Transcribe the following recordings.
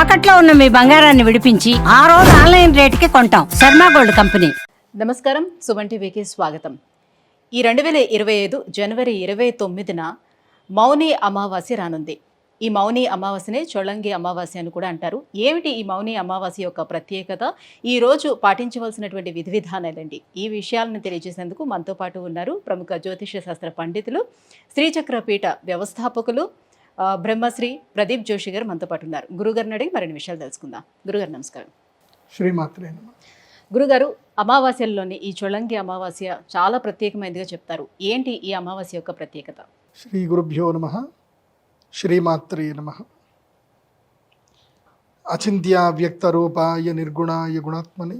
తాకట్లో ఉన్న మీ బంగారాన్ని విడిపించి ఆ రోజు ఆన్లైన్ రేటుకి కొంటాం. Sharma gold company. నమస్కారం. సుమన్ టీవీకి స్వాగతం. ఈ రెండు వేల ఇరవై ఐదు జనవరి ఇరవై తొమ్మిదిన మౌని అమావాస్య రానుంది. ఈ మౌని అమావాస్యనే చొళంగి అమావాస్య అని కూడా అంటారు. ఏమిటి ఈ మౌని అమావాస్య యొక్క ప్రత్యేకత? ఈరోజు పాటించవలసినటువంటి విధి విధానాలండి ఈ విషయాలను తెలియజేసేందుకు మనతో పాటు ఉన్నారు ప్రముఖ జ్యోతిష శాస్త్ర పండితులు శ్రీచక్ర పీఠ వ్యవస్థాపకులు బ్రహ్మశ్రీ ప్రదీప్ జోషి గారు మనతో పాటు ఉన్నారు. గురుగారిని అడిగి మరిన్ని విషయాలు తెలుసుకుందాం. గురుగారు నమస్కారం. శ్రీమాత్రే గురుగారు అమావాస్యల్లోని ఈ చొళంగి అమావాస్య చాలా ప్రత్యేకమైనదిగా చెప్తారు. ఏంటి ఈ అమావాస్య యొక్క ప్రత్యేకత? శ్రీ గురుభ్యో నమ శ్రీమాత్రే నమ. అచింత్య వ్యక్తరూపాయ నిర్గుణాయ గుణాత్మని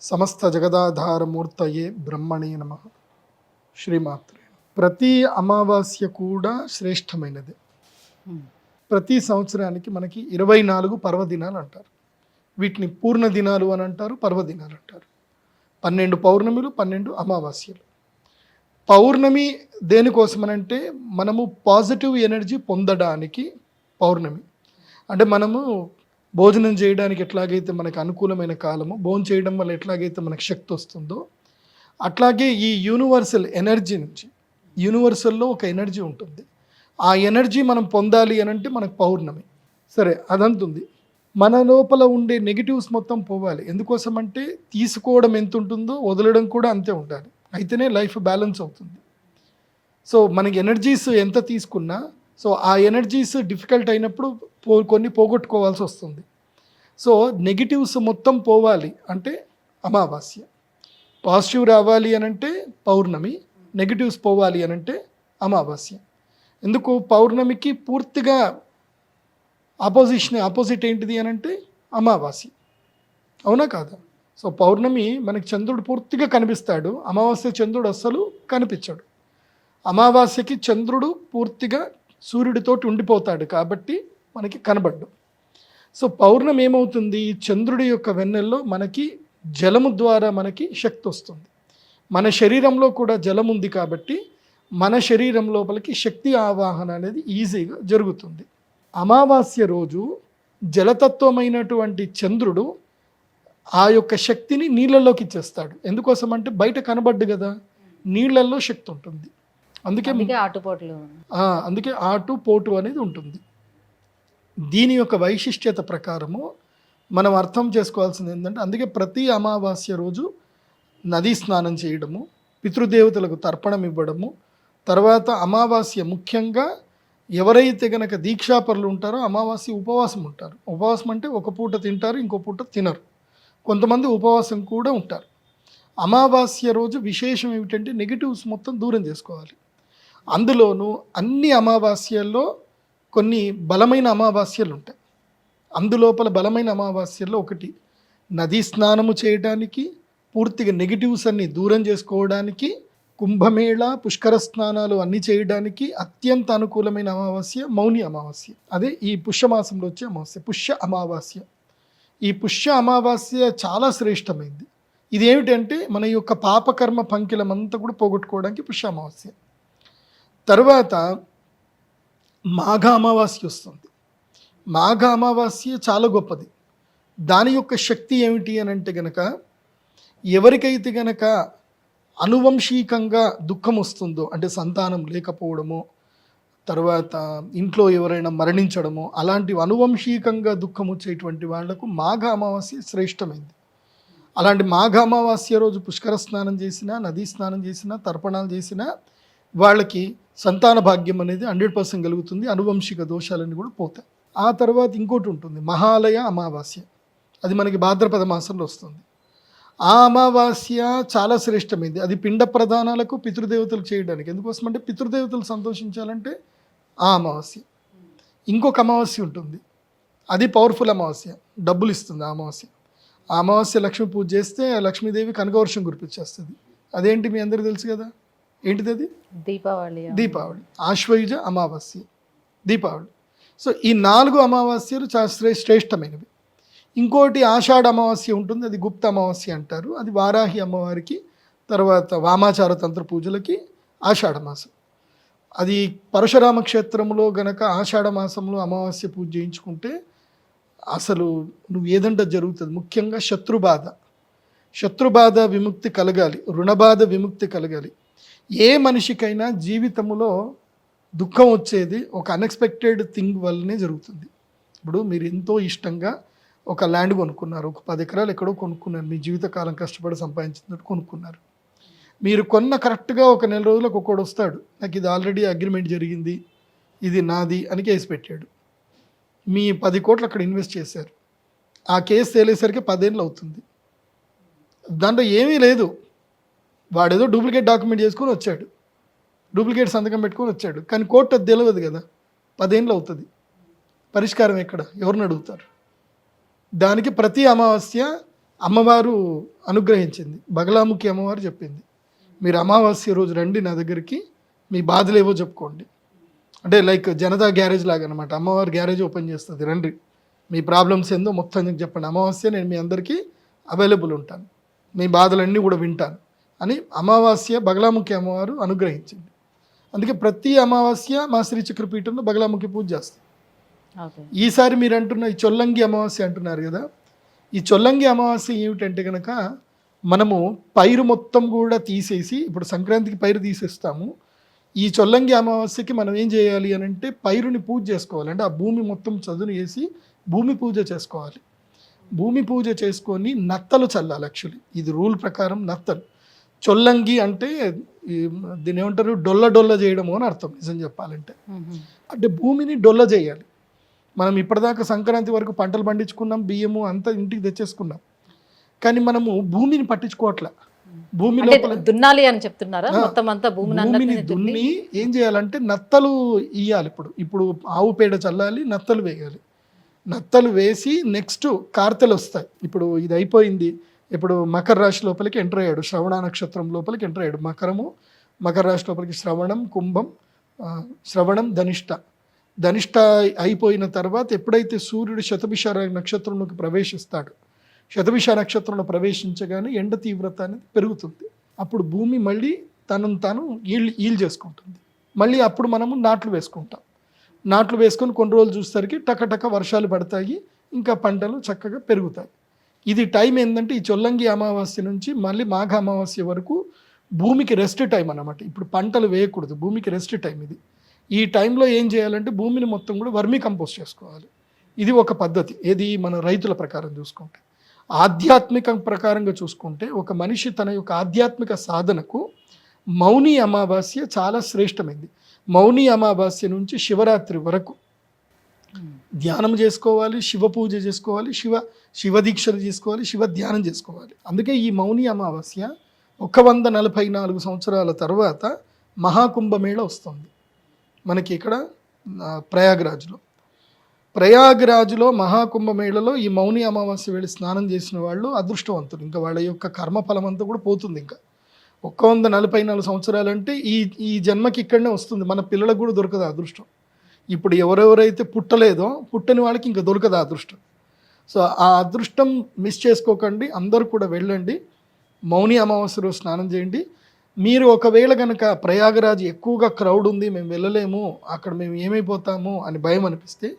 సమస్త జగదాధారమూర్తయే బ్రహ్మణే నమ. శ్రీమాత్రే ప్రతి అమావాస్య కూడా శ్రేష్టమైనది. Hmm. ప్రతి సంవత్సరానికి మనకి ఇరవై నాలుగు పర్వదినాలు అంటారు. వీటిని పూర్ణ దినాలు అని అంటారు పర్వదినాలు అంటారు. పన్నెండు పౌర్ణమిలు పన్నెండు అమావాస్యలు. పౌర్ణమి దేనికోసమనంటే మనము పాజిటివ్ ఎనర్జీ పొందడానికి పౌర్ణమి. అంటే మనము భోజనం చేయడానికి ఎట్లాగైతే మనకు అనుకూలమైన కాలము భోజనం చేయడం వల్ల ఎట్లాగైతే మనకు శక్తి వస్తుందో అట్లాగే ఈ యూనివర్సల్ ఎనర్జీ నుంచి యూనివర్సల్లో ఒక ఎనర్జీ ఉంటుంది. ఆ ఎనర్జీ మనం పొందాలి అని అంటే మనకు పౌర్ణమి. సరే అదంతుంది. మన లోపల ఉండే నెగిటివ్స్ మొత్తం పోవాలి. ఎందుకోసం అంటే తీసుకోవడం ఎంత ఉంటుందో వదలడం కూడా అంతే ఉండాలి. అయితేనే లైఫ్ బ్యాలెన్స్ అవుతుంది. సో మనకి ఎనర్జీస్ ఎంత తీసుకున్నా సో ఆ ఎనర్జీస్ డిఫికల్ట్ అయినప్పుడు పో కొన్ని పోగొట్టుకోవాల్సి వస్తుంది. సో నెగిటివ్స్ మొత్తం పోవాలి అంటే అమావాస్య. పాజిటివ్ రావాలి అని అంటే పౌర్ణమి నెగిటివ్స్ పోవాలి అని అంటే అమావాస్య. ఎందుకు పౌర్ణమికి పూర్తిగా ఆపోజిషన్ ఆపోజిట్ ఏంటిది అని అంటే అమావాస్య. అవునా కాదా? సో పౌర్ణమి మనకి చంద్రుడు పూర్తిగా కనిపిస్తాడు. అమావాస్య చంద్రుడు అస్సలు కనిపించాడు. అమావాస్యకి చంద్రుడు పూర్తిగా సూర్యుడితోటి ఉండిపోతాడు కాబట్టి మనకి కనబడ్డు. సో పౌర్ణమి ఏమవుతుంది? చంద్రుడి యొక్క వెన్నెల్లో మనకి జలము ద్వారా మనకి శక్తి వస్తుంది. మన శరీరంలో కూడా జలం ఉంది కాబట్టి మన శరీరం లోపలికి శక్తి ఆవాహన అనేది ఈజీగా జరుగుతుంది. అమావాస్య రోజు జలతత్వమైనటువంటి చంద్రుడు ఆ యొక్క శక్తిని నీళ్ళలోకి ఇచ్చేస్తాడు. ఎందుకోసం అంటే బయట కనబడ్డు కదా నీళ్ళల్లో శక్తి ఉంటుంది. అందుకే అందుకే ఆటుపోట్లు. ఆ, అందుకే ఆటు పోటు అనేది ఉంటుంది. దీని యొక్క వైశిష్ట్యత ప్రకారము మనం అర్థం చేసుకోవాల్సింది ఏంటంటే అందుకే ప్రతి అమావాస్య రోజు నదీ స్నానం చేయడము పితృదేవతలకు తర్పణం ఇవ్వడము తర్వాత అమావాస్య ముఖ్యంగా ఎవరైతే గనక దీక్షాపరులు ఉంటారో అమావాస్య ఉపవాసం ఉంటారు. ఉపవాసం అంటే ఒక పూట తింటారు ఇంకో పూట తినరు. కొంతమంది ఉపవాసం కూడా ఉంటారు. అమావాస్య రోజు విశేషం ఏమిటంటే నెగిటివ్స్ మొత్తం దూరం చేసుకోవాలి. అందులోనూ అన్ని అమావాస్యల్లో కొన్ని బలమైన అమావాస్యలు ఉంటాయి. అందులోపల బలమైన అమావాస్యల్లో ఒకటి నదీ స్నానము చేయడానికి పూర్తిగా నెగిటివ్స్ అన్ని దూరం చేసుకోవడానికి కుంభమేళ పుష్కర స్నానాలు అన్ని చేయడానికి అత్యంత అనుకూలమైన అమావాస్య మౌని అమావాస్య. అదే ఈ పుష్యమాసంలో వచ్చే అమావాస్య పుష్య అమావాస్య. ఈ పుష్య అమావాస్య చాలా శ్రేష్టమైంది. ఇది ఏమిటంటే మన యొక్క పాపకర్మ పంకిలమంతా కూడా పోగొట్టుకోవడానికి పుష్య అమావాస్య. తర్వాత మాఘ అమావాస్య వస్తుంది. మాఘ అమావాస్య చాలా గొప్పది. దాని యొక్క శక్తి ఏమిటి అని అంటే గనక ఎవరికైతే గనక అనువంశీకంగా దుఃఖం వస్తుందో అంటే సంతానం లేకపోవడము తర్వాత ఇంట్లో ఎవరైనా మరణించడము అలాంటివి అనువంశీకంగా దుఃఖం వచ్చేటువంటి వాళ్ళకు మాఘ అమావాస్య శ్రేష్టమైంది. అలాంటి మాఘ అమావాస్య రోజు పుష్కర స్నానం చేసినా నదీ స్నానం చేసినా తర్పణాలు చేసినా వాళ్ళకి సంతాన భాగ్యం అనేది హండ్రెడ్ పర్సెంట్ కలుగుతుంది అనువంశిక దోషాలన్నీ కూడా పోతాయి. ఆ తర్వాత ఇంకోటి ఉంటుంది మహాలయ అమావాస్య. అది మనకి భాద్రపద మాసంలో వస్తుంది. ఆ అమావాస్య చాలా శ్రేష్టమైంది. అది పిండ ప్రదానాలకు పితృదేవతలు చేయడానికి. ఎందుకోసం అంటే పితృదేవతలు సంతోషించాలంటే ఆ అమావాస్య. ఇంకొక అమావాస్య ఉంటుంది. అది పవర్ఫుల్ అమావాస్య. డబ్బులు ఇస్తుంది ఆ అమావాస్య. ఆ అమావాస్య లక్ష్మీ పూజ చేస్తే లక్ష్మీదేవి కనకవర్షం కురిపించేస్తుంది. అదేంటి మీ అందరికీ తెలుసు కదా? ఏంటిది అది? దీపావళి దీపావళి. ఆశ్వయుజ అమావాస్య. దీపావళి. సో ఈ నాలుగు అమావాస్యలు చాలా శ్రే శ్రేష్టమైనవి. ఇంకోటి ఆషాఢ అమావాస్య ఉంటుంది అది గుప్త అమావాస్య అంటారు. అది వారాహి అమ్మవారికి తర్వాత వామాచార తంత్ర పూజలకి ఆషాఢ మాసం. అది పరశురామ క్షేత్రంలో గనక ఆషాఢ మాసంలో అమావాస్య పూజ చేయించుకుంటే అసలు నువ్వు ఏదంటే జరుగుతుంది. ముఖ్యంగా శత్రుబాధ. శత్రుబాధ విముక్తి కలగాలి రుణబాధ విముక్తి కలగాలి. ఏ మనిషికైనా జీవితంలో దుఃఖం వచ్చేది ఒక అన్ఎక్స్పెక్టెడ్ థింగ్ వల్లనే జరుగుతుంది. ఇప్పుడు మీరు ఎంతో ఇష్టంగా ఒక ల్యాండ్ కొనుక్కున్నారు ఒక పది ఎకరాలు ఎక్కడో కొనుక్కున్నారు మీ జీవితకాలం కష్టపడి సంపాదించినట్టు కొనుక్కున్నారు. మీరు కొన్న కరెక్ట్గా ఒక నెల రోజులకు ఒక్కోడు వస్తాడు నాకు ఇది ఆల్రెడీ అగ్రిమెంట్ జరిగింది ఇది నాది అని కేసు పెట్టాడు. మీ పది కోట్లు అక్కడ ఇన్వెస్ట్ చేశారు. ఆ కేసు తేలేసరికి పదేళ్ళు అవుతుంది. దాంట్లో ఏమీ లేదు. వాడేదో డూప్లికేట్ డాక్యుమెంట్ చేసుకొని వచ్చాడు. డూప్లికేట్ సంతకం పెట్టుకొని వచ్చాడు. కానీ కోర్టు అది తెలియదు కదా. పదేళ్ళు అవుతుంది. పరిష్కారం ఎక్కడ? ఎవరిని అడుగుతారు? దానికి ప్రతి అమావాస్య అమ్మవారు అనుగ్రహించింది. బగలాముఖి అమ్మవారు చెప్పింది. మీరు అమావాస్య రోజు రండి నా దగ్గరికి మీ బాధలేవో చెప్పుకోండి. అంటే లైక్ జనతా గ్యారేజ్ లాగా అనమాట అమ్మవారు గ్యారేజ్ ఓపెన్ చేస్తుంది రండి. మీ ప్రాబ్లమ్స్ ఏందో మొత్తం చెప్పండి. అమావాస్య నేను మీ అందరికీ అవైలబుల్ ఉంటాను. మీ బాధలన్నీ కూడా వింటాను అని అమావాస్య బగలాముఖి అమ్మవారు అనుగ్రహించింది. అందుకే ప్రతి అమావాస్య మా శ్రీ చక్రపీఠంలో బగలాముఖి పూజ చేస్తాం ఈసారి మీరు అంటున్న ఈ చొల్లంగి అమావాస్య అంటున్నారు కదా ఈ చొల్లంగి అమావాస్య ఏమిటంటే కనుక మనము పైరు మొత్తం కూడా తీసేసి ఇప్పుడు సంక్రాంతికి పైరు తీసేస్తాము. ఈ చొల్లంగి అమావాస్యకి మనం ఏం చేయాలి అని అంటే పైరుని పూజ చేసుకోవాలి. అంటే ఆ భూమి మొత్తం చదును వేసి భూమి పూజ చేసుకోవాలి. భూమి పూజ చేసుకొని నత్తలు చల్లాలి యాక్చువల్లీ ఇది రూల్ ప్రకారం నత్తలు. చొల్లంగి అంటే దీని ఏమంటారు? డొల్ల డొల్ల చేయడము అని అర్థం నిజం చెప్పాలంటే. అంటే భూమిని డొల్ల చేయాలి. మనం ఇప్పటిదాకా సంక్రాంతి వరకు పంటలు పండించుకున్నాం బియ్యము అంతా ఇంటికి తెచ్చేసుకున్నాం. కానీ మనము భూమిని పట్టించుకోవట్లే. భూమి లోపల దున్నాలి అని చెప్తున్నారా? మొత్తం అంతా భూమిని దున్ని ఏం చేయాలంటే నత్తలు ఇయ్యాలి ఇప్పుడు. ఇప్పుడు ఆవు పేడ చల్లాలి నత్తలు వేయాలి. నత్తలు వేసి నెక్స్ట్ కార్తెలు వస్తాయి. ఇప్పుడు ఇది అయిపోయింది. ఇప్పుడు మకర రాశి లోపలికి ఎంటర్ అయ్యాడు. శ్రవణ నక్షత్రం లోపలికి ఎంటర్ అయ్యాడు. మకరము మకర రాశి లోపలికి శ్రవణం కుంభం శ్రవణం ధనిష్ట. ధనిష్ట అయిపోయిన తర్వాత ఎప్పుడైతే సూర్యుడు శతభిష నక్షత్రంలోకి ప్రవేశిస్తాడు శతభిష నక్షత్రంలో ప్రవేశించగానే ఎండ తీవ్రత అనేది పెరుగుతుంది. అప్పుడు భూమి మళ్ళీ తనను తాను ఈల్ ఈల్ చేసుకుంటుంది. మళ్ళీ అప్పుడు మనము నాట్లు వేసుకుంటాం. నాట్లు వేసుకొని కొన్ని రోజులు చూసేసరికి టకటక వర్షాలు పడతాయి ఇంకా పంటలు చక్కగా పెరుగుతాయి. ఇది టైం ఏంటంటే ఈ చొల్లంగి అమావాస్య నుంచి మళ్ళీ మాఘ అమావాస్య వరకు భూమికి రెస్ట్ టైం అన్నమాట. ఇప్పుడు పంటలు వేయకూడదు భూమికి రెస్ట్ టైం ఇది. ఈ టైంలో ఏం చేయాలంటే భూమిని మొత్తం కూడా వర్మీ కంపోస్ట్ చేసుకోవాలి. ఇది ఒక పద్ధతి. ఏది? మన రైతుల ప్రకారం చూసుకుంటే. ఆధ్యాత్మిక ప్రకారంగా చూసుకుంటే ఒక మనిషి తన యొక్క ఆధ్యాత్మిక సాధనకు మౌని అమావాస్య చాలా శ్రేష్టమైంది. మౌని అమావాస్య నుంచి శివరాత్రి వరకు ధ్యానం చేసుకోవాలి శివ పూజ చేసుకోవాలి శివ శివ దీక్షలు చేసుకోవాలి శివ ధ్యానం చేసుకోవాలి. అందుకే ఈ మౌని అమావాస్య ఒక వంద నలభై నాలుగు సంవత్సరాల తర్వాత మహాకుంభమేళ వస్తుంది. మనకి ఇక్కడ ప్రయాగ్రాజ్లో. ప్రయాగ్రాజ్లో మహాకుంభమేళలో ఈ మౌని అమావాస్య వెళ్ళి స్నానం చేసిన వాళ్ళు అదృష్టవంతులు. ఇంకా వాళ్ళ యొక్క కర్మఫలం అంతా కూడా పోతుంది ఇంకా. ఒక్క వంద నలభై నాలుగు సంవత్సరాలంటే ఈ ఈ జన్మకి ఇక్కడనే వస్తుంది. మన పిల్లలకు కూడా దొరకదు అదృష్టం. ఇప్పుడు ఎవరెవరైతే పుట్టలేదో పుట్టని వాళ్ళకి ఇంకా దొరకదు అదృష్టం. సో ఆ అదృష్టం మిస్ చేసుకోకండి. అందరూ కూడా వెళ్ళండి. మౌని అమావాస్య రోజు స్నానం చేయండి. మీరు ఒకవేళ కనుక ప్రయాగరాజ్ ఎక్కువగా క్రౌడ్ ఉంది మేము వెళ్ళలేము అక్కడ మేము ఏమైపోతాము అని భయం అనిపిస్తే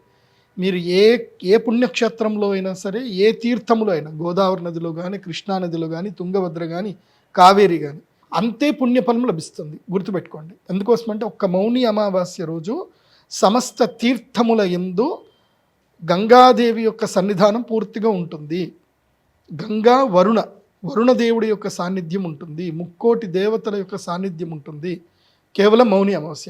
మీరు ఏ ఏ పుణ్యక్షేత్రంలో అయినా సరే ఏ తీర్థములో అయినా గోదావరి నదిలో కానీ కృష్ణా నదిలో కానీ తుంగభద్ర కానీ కావేరి కానీ అంతే పుణ్యఫలం లభిస్తుంది. గుర్తుపెట్టుకోండి. ఎందుకోసమంటే ఒక్క మౌని అమావాస్య రోజు సమస్త తీర్థముల ఎందు గంగాదేవి యొక్క సన్నిధానం పూర్తిగా ఉంటుంది. గంగా వరుణ వరుణదేవుడి యొక్క సాన్నిధ్యం ఉంటుంది ముక్కోటి దేవతల యొక్క సాన్నిధ్యం ఉంటుంది. కేవలం మౌని అమావాస్య.